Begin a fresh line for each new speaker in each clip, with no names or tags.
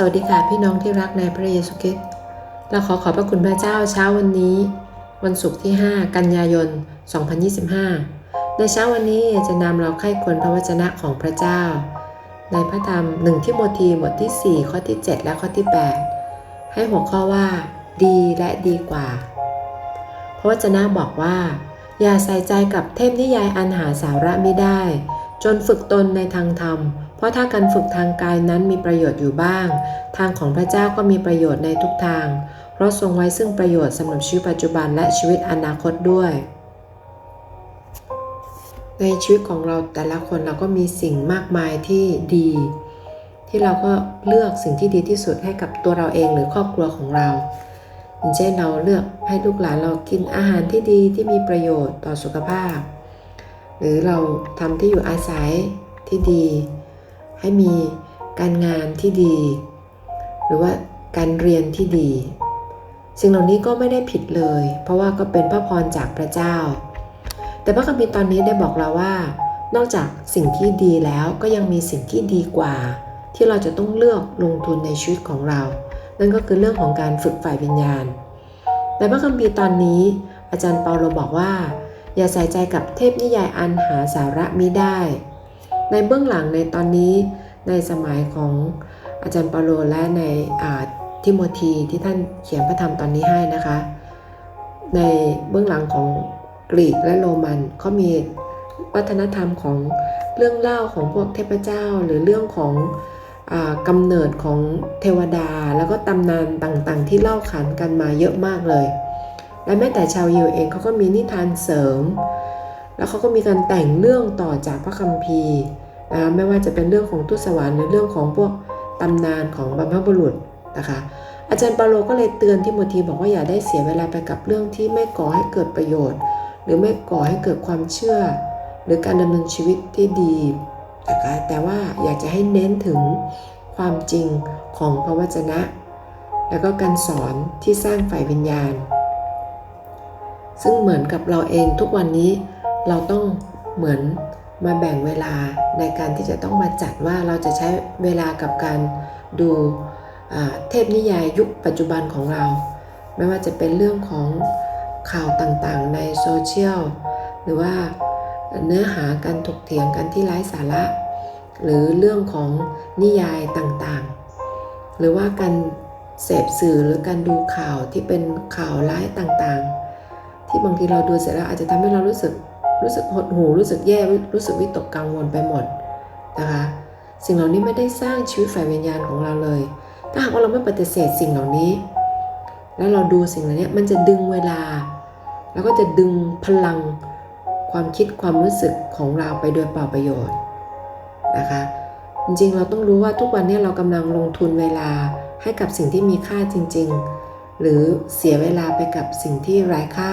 สวัสดีค่ะพี่น้องที่รักในพระเยซูคริสต์เราขอขอบพระคุณพระเจ้าเช้าวันนี้ วันศุกร์ที่ 5 กันยายน 2025 ในเช้าวันนี้จะนำเราไข้ควรพระวจนะของพระเจ้า ในพระธรรม1ทิโมธีบทที่ 4 ข้อที่ 7 และข้อที่ 8 ให้หัวข้อว่า ดีและดีกว่า พระวจนะบอกว่า อย่าใส่ใจกับเทพนิยายอันหาสาระไม่ได้ จนฝึกตนในทางธรรม เพราะถ้าการฝึกทางกายนั้นมีประโยชน์อยู่บ้าง ทางของพระเจ้าก็มีประโยชน์ในทุกทาง เพราะทรงไว้ซึ่งประโยชน์สำหรับชีวิตปัจจุบันและชีวิตอนาคตด้วย ในชีวิตของเราแต่ละคนเราก็มีสิ่งมากมายที่ดี ที่เราก็เลือกสิ่งที่ดีที่สุดให้กับตัวเราเองหรือครอบครัวของเราอย่างเช่นเราเลือกให้ลูกหลานเรากินอาหารที่ดีที่มีประโยชน์ต่อสุขภาพ หรือเราทำที่อยู่อาศัยที่ดี ให้มีการงานที่ดี หรือว่าการเรียนที่ดี สิ่งเหล่านี้ก็ไม่ได้ผิดเลย เพราะว่าก็เป็นพระพรจากพระเจ้า แต่พระคัมภีร์ตอนนี้ได้บอกเราว่า นอกจากสิ่งที่ดีแล้วก็ยังมีสิ่งที่ดีกว่า ที่เราจะต้องเลือกลงทุนในชีวิตของเรา นั่นก็คือเรื่องของการฝึกฝ่ายวิญญาณในพระคัมภีร์ตอนนี้ อาจารย์เปาโลบอกว่า อย่าใส่ใจกับเทพนิยายอันหาสาระมิได้ ในเบื้องหลังในตอนนี้ในสมัยของอาจารย์เปาโลและในทิโมธีที่ท่านเขียนพระธรรมตอนนี้ให้นะคะ ในเบื้องหลังของกรีกและโรมันเขามีวัฒนธรรมของเรื่องเล่าของพวกเทพเจ้า หรือเรื่องของอกำเนิดของเทวดาแล้วก็ตำนานต่างๆ ที่เล่าขานกันมาเยอะมากเลย และแม้แต่ชาวยิวเองเขาก็มีนิทานเสริม แล้วเขาก็มีการแต่งเรื่องต่อจากพระคัมภีร์ ไม่ว่าจะเป็นเรื่องของทุตสวรรค์หรือเรื่องของพวกตำนานของบรรพบุรุษนะคะอาจารย์ปาโลก็เลยเตือนทิโมธีบอกว่าอย่าได้เสียเวลาไปกับเรื่องที่ไม่ก่อให้เกิดประโยชน์ หรือไม่ก่อให้เกิดความเชื่อ หรือการดำเนินชีวิตที่ดีนะคะแต่ว่าอยากจะให้เน้นถึงความจริงของพระวจนะ แล้วก็การสอนที่สร้างฝ่ายวิญญาณ ซึ่งเหมือนกับเราเองทุกวันนี้เราต้องเหมือน มาแบ่งเวลาในการที่จะต้องมาจัดว่าเราจะใช้เวลากับการดูเทพนิยายยุคปัจจุบันของเรา ไม่ว่าจะเป็นเรื่องของข่าวต่างๆ ในโซเชียลหรือว่าเนื้อหาการถกเถียงกันที่ไร้สาระ หรือเรื่องของนิยายต่างๆ หรือว่าการเสพสื่อหรือการดูข่าวที่เป็นข่าวร้ายต่างๆ ที่บางทีเราดูเสร็จแล้วอาจจะทำให้เรารู้สึก รู้สึกหดหูรู้สึกแย่รู้สึกวิตกกังวลไปหมดนะคะสิ่งเหล่านี้ไม่ได้สร้างชีวิตฝ่ายวิญญาณของเราเลย ถ้าหากว่าเราไม่ปฏิเสธสิ่งเหล่านี้ แล้วเราดูสิ่งเหล่านี้มันจะดึงเวลา แล้วก็จะดึงพลังความคิดความรู้สึกของเราไปโดยเปล่าประโยชน์นะคะจริงๆเราต้องรู้ว่าทุกวันนี้เรากำลังลงทุนเวลาให้กับสิ่งที่มีค่าจริง ๆ หรือเสียเวลาไปกับสิ่งที่ไร้ค่า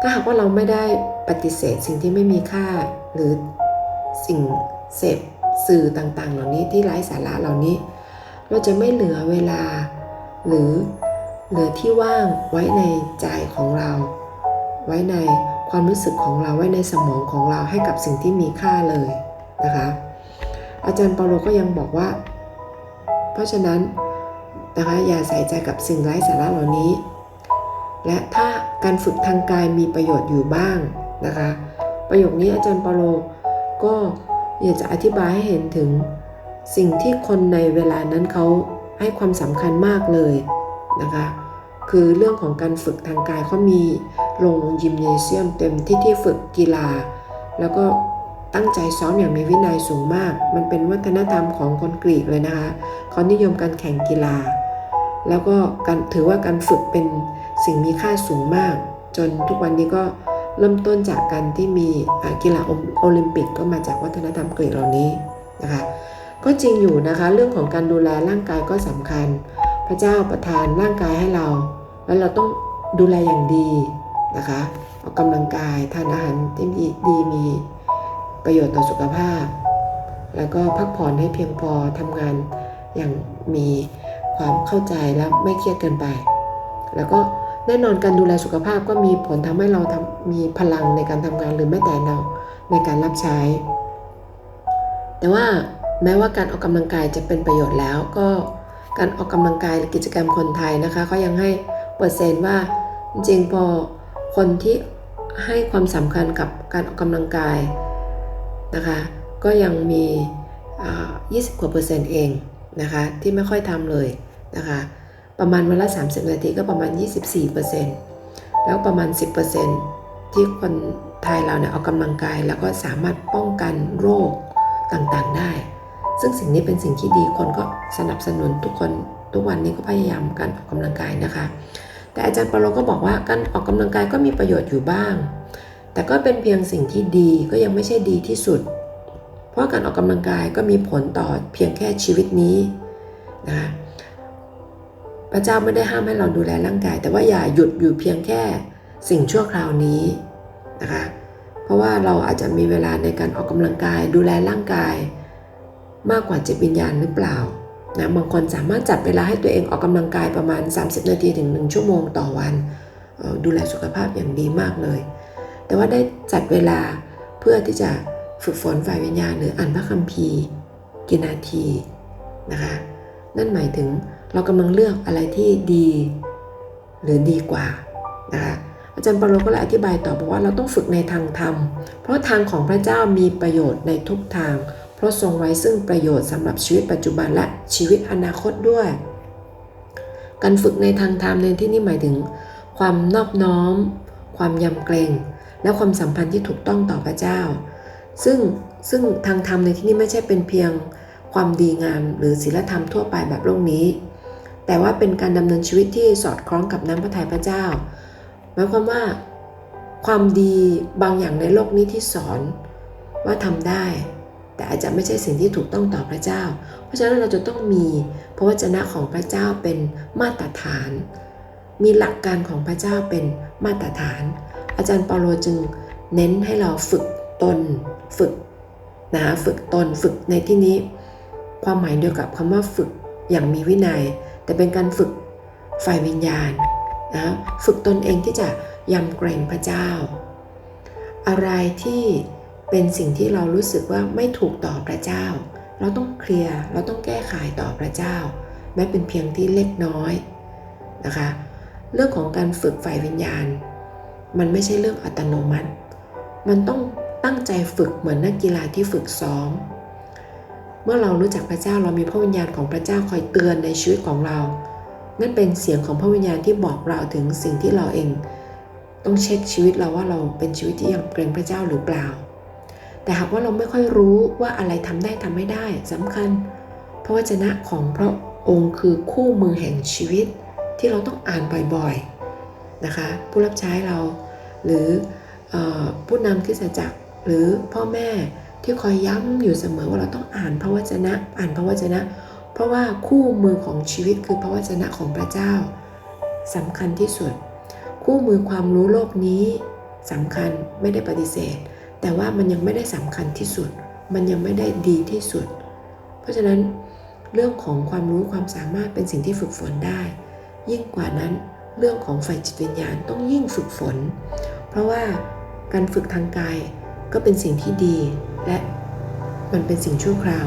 ถ้าหากว่าเราไม่ได้ ปฏิเสธสิ่งที่ไม่มีค่า หรือสิ่งเสพสื่อต่างๆ เหล่านี้ที่ไร้สาระเหล่านี้ เราจะไม่เหลือเวลา หรือเหลือที่ว่างไว้ในใจของเรา ไว้ในความรู้สึกของเราไว้ในสมองของเราให้กับสิ่งที่มีค่าเลยนะคะอาจารย์เปาโลก็ยังบอกว่า เพราะฉะนั้นนะคะอย่าใส่ใจกับสิ่งไร้สาระเหล่านี้ และถ้าการฝึกทางกายมีประโยชน์อยู่บ้าง นะคะ ประโยคนี้อาจารย์เปาโลก็อยากจะอธิบายให้เห็นถึงสิ่งที่คนในเวลานั้นเขาให้ความสำคัญมากเลยนะคะ คือเรื่องของการฝึกทางกายเขามีลงยิมเนเซียมเต็มที่ที่ฝึกกีฬา แล้วก็ตั้งใจซ้อมอย่างมีวินัยสูงมาก มันเป็นวัฒนธรรมของคนกรีกเลยนะคะเขานิยมการแข่งกีฬา แล้วก็การถือว่าการฝึกเป็นสิ่งมีค่าสูงมาก จนทุกวันนี้ก็ เริ่มต้นจากการที่มีกีฬาโอลิมปิกก็มาจากวัฒนธรรมกรีกเหล่านี้นะคะก็จริงอยู่นะคะเรื่องของการดูแลร่างกายก็สำคัญ พระเจ้าประทานร่างกายให้เรา แล้วเราต้องดูแลอย่างดีนะคะออกกำลังกายทานอาหารที่ดีมีประโยชน์ต่อสุขภาพ แล้วก็พักผ่อนให้เพียงพอทำงานอย่างมีความเข้าใจและไม่เครียดเกินไป แล้วก็ แน่นอนการดูแลสุขภาพก็มีผลทำให้เราทำมีพลังในการทำงานหรือแม้แต่เราในการรับใช้ แต่ว่าแม้ว่าการออกกำลังกายจะเป็นประโยชน์แล้วก็การออกกำลังกายหรือกิจกรรมคนไทยนะคะเขายังให้เปอร์เซ็นต์ว่าจริงพอคนที่ให้ความสำคัญกับการออกกำลังกายนะคะก็ยังมี 20กว่าเปอร์เซ็นต์เองนะคะที่ไม่ค่อยทำเลยนะคะ ประมาณวันละ 30 นาทีก็ประมาณ 24เปอร์เซ็นต์แล้วประมาณ 10เปอร์เซ็นต์ที่คนไทยเราเนี่ยออกกำลังกายแล้วก็สามารถป้องกันโรคต่างๆได้ ซึ่งสิ่งนี้เป็นสิ่งที่ดีคนก็สนับสนุนทุกคนทุกวันนี้ก็พยายามกันออกกำลังกายนะคะ แต่อาจารย์ปาโลก็บอกว่าการออกกำลังกายก็มีประโยชน์อยู่บ้าง แต่ก็เป็นเพียงสิ่งที่ดีก็ยังไม่ใช่ดีที่สุด เพราะการออกกำลังกายก็มีผลต่อเพียงแค่ชีวิตนี้นะ พระเจ้าไม่ได้ห้ามให้เราดูแลร่างกาย แต่ว่าอย่าหยุดอยู่เพียงแค่สิ่งชั่วคราวนี้นะคะ เพราะว่าเราอาจจะมีเวลาในการออกกำลังกาย ดูแลร่างกาย มากกว่าจิตวิญญาณหรือเปล่านะบางคนสามารถจัดเวลาให้ตัวเองออกกำลังกายประมาณ 30 นาทีถึง 1 ชั่วโมงต่อวันดูแลสุขภาพอย่างดีมากเลย แต่ว่าได้จัดเวลาเพื่อที่จะฝึกฝนฝ่ายวิญญาณหรืออ่านพระคัมภีร์กี่นาทีนะคะ นั่นหมายถึง เรากำลังเลือกอะไรที่ดี หรือดีกว่านะคะอาจารย์ปาโลก็เลยอธิบายต่อบอกว่าเราต้องฝึกในทางธรรม เพราะทางของพระเจ้ามีประโยชน์ในทุกทาง เพราะทรงไว้ซึ่งประโยชน์สำหรับชีวิตปัจจุบันและชีวิตอนาคตด้วย การฝึกในทางธรรมในที่นี้หมายถึง ความนอบน้อม ความยำเกรง และความสัมพันธ์ที่ถูกต้องต่อพระเจ้า ซึ่งซึ่งทางธรรมในที่นี้ไม่ใช่เป็นเพียงความดีงามหรือศีลธรรมทั่วไปแบบโลกนี้ แต่ว่าเป็นการดำเนินชีวิตที่สอดคล้องกับน้ำพระทัยพระเจ้า หมายความว่าความดีบางอย่างในโลกนี้ที่สอนว่าทำได้ แต่อาจจะไม่ใช่สิ่งที่ถูกต้องต่อพระเจ้า เพราะฉะนั้นเราจะต้องมีพระวจนะของพระเจ้าเป็นมาตรฐาน มีหลักการของพระเจ้าเป็นมาตรฐาน อาจารย์เปาโลจึงเน้นให้เราฝึกตน ฝึกนะฝึกตนฝึกในที่นี้ ความหมายเดียวกับคำว่าฝึกอย่างมีวินัย แต่เป็นการฝึกฝ่ายวิญญาณนะฝึกตนเองที่จะยำเกรงพระเจ้า อะไรที่เป็นสิ่งที่เรารู้สึกว่าไม่ถูกต่อพระเจ้า เราต้องเคลียร์เราต้องแก้ไขต่อพระเจ้า แม้เป็นเพียงที่เล็กน้อยนะคะเรื่องของการฝึกฝ่ายวิญญาณ มันไม่ใช่เรื่องอัตโนมัติ มันต้องตั้งใจฝึกเหมือนนักกีฬาที่ฝึกซ้อม เมื่อเรารู้จักพระเจ้าเรามีพระวิญญาณของพระเจ้าคอยเตือนในชีวิตของเรา นั่นเป็นเสียงของพระวิญญาณที่บอกเราถึงสิ่งที่เราเอง ต้องเช็คชีวิตเราว่าเราเป็นชีวิตที่ยังเกรงพระเจ้าหรือเปล่า แต่หากว่าเราไม่ค่อยรู้ว่าอะไรทำได้ทำไม่ได้สำคัญ พระวจนะของพระองค์คือคู่มือแห่งชีวิตที่เราต้องอ่านบ่อยๆนะคะ ผู้รับใช้เราหรือออผู้นำคริสตจักรหรือพ่อแม่ ที่คอยย้ำอยู่เสมอว่าเราต้องอ่านพระวจนะ อ่านพระวจนะ เพราะว่าคู่มือของชีวิตคือพระวจนะของพระเจ้าสำคัญที่สุด คู่มือความรู้โลกนี้สำคัญไม่ได้ปฏิเสธ แต่ว่ามันยังไม่ได้สำคัญที่สุด มันยังไม่ได้ดีที่สุด เพราะฉะนั้นเรื่องของความรู้ความสามารถเป็นสิ่งที่ฝึกฝนได้ ยิ่งกว่านั้นเรื่องของไฟจิตวิญญาณต้องยิ่งฝึกฝน เพราะว่าการฝึกทางกายก็เป็นสิ่งที่ดี และมันเป็นสิ่งชั่วคราว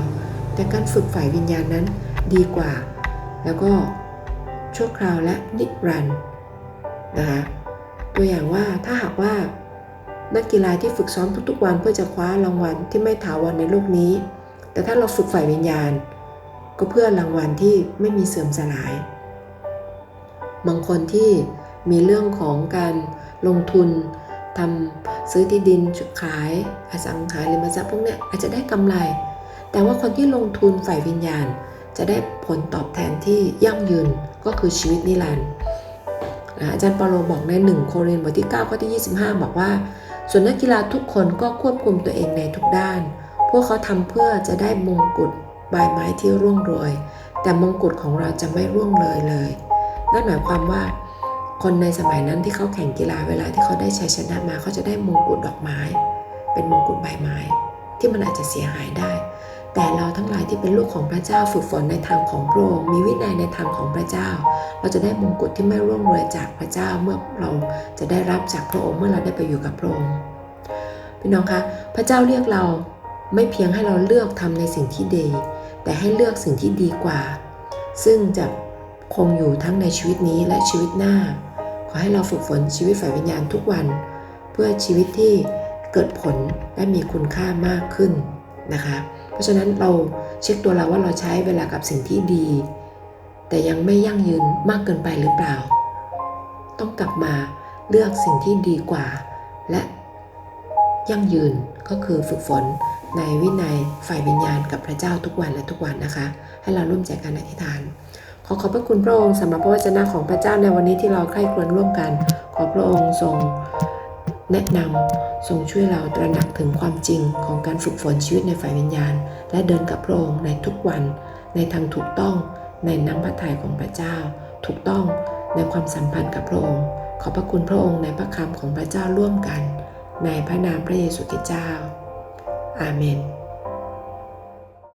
แต่การฝึกฝ่ายวิญญาณนั้นดีกว่า แล้วก็ชั่วคราวและนิรันดร์นะคะตัวอย่างว่าถ้าหากว่านักกีฬาที่ฝึกซ้อมทุกๆวันเพื่อจะคว้ารางวัลที่ไม่ถาวรในโลกนี้ แต่ถ้าเราฝึกฝ่ายวิญญาณ ก็เพื่อรางวัลที่ไม่มีเสื่อมสลาย บางคนที่มีเรื่องของการลงทุน ทำซื้อที่ดินขายอสังหาริมทรัพย์พวกนี้อาจจะได้กำไร แต่ว่าคนที่ลงทุนฝ่ายวิญญาณ จะได้ผลตอบแทนที่ยั่งยืนก็คือชีวิตนิรันดร์อาจารย์ปาโลบอกในหนึ่งโครินธ์บทที่ 9 ข้อที่ 25 บอกว่า ส่วนนักกีฬาทุกคนก็ควบคุมตัวเองในทุกด้าน พวกเขาทำเพื่อจะได้มงกุฎใบไม้ที่ร่วงโรย แต่มงกุฎของเราจะไม่ร่วงเลยเลย นั่นหมายความว่า คนในสมัยนั้นที่เขาแข่งกีฬาเวลาที่เขาได้ชัยชนะมาเขาจะได้มงกุฎดอกไม้ เป็นมงกุฎใบไม้ ที่มันอาจจะเสียหายได้ แต่เราทั้งหลายที่เป็นลูกของพระเจ้าฝึกฝนในทางของพระองค์มีวินัยในทางของพระเจ้า เราจะได้มงกุฎที่ไม่ร่วงโรยจากพระเจ้าเมื่อเราจะได้รับจากพระองค์เมื่อเราได้ไปอยู่กับพระองค์พี่น้องคะพระเจ้าเรียกเราไม่เพียงให้เราเลือกทำในสิ่งที่ดี แต่ให้เลือกสิ่งที่ดีกว่า ซึ่งจะคงอยู่ทั้งในชีวิตนี้และชีวิตหน้า ขอให้เราฝึกฝนชีวิตฝ่ายวิญญาณทุกวัน เพื่อชีวิตที่เกิดผลและมีคุณค่ามากขึ้นนะคะ เพราะฉะนั้นเราเช็คตัวเราว่าเราใช้เวลากับสิ่งที่ดี แต่ยังไม่ยั่งยืนมากเกินไปหรือเปล่า ต้องกลับมาเลือกสิ่งที่ดีกว่า และยั่งยืนก็คือฝึกฝนในวินัยฝ่ายวิญญาณกับพระเจ้าทุกวันและทุกวันนะคะ ให้เราร่วมใจกันอธิษฐาน ขอขอบพระคุณพระองค์สำหรับพระวจนะของพระเจ้าในวันนี้ที่เราใคร่ครวญร่วมกัน ขอพระองค์ทรงแนะนำทรงช่วยเราตระหนักถึงความจริงของการฝึกฝนชีวิตในฝ่ายวิญญาณ และเดินกับพระองค์ในทุกวัน ในทางถูกต้องในน้ำพระทัยของพระเจ้า ถูกต้องในความสัมพันธ์กับพระองค์ ขอบพระคุณพระองค์ในพระคำของพระเจ้าร่วมกัน ในพระนามพระเยซูคริสต์เจ้า อาเมน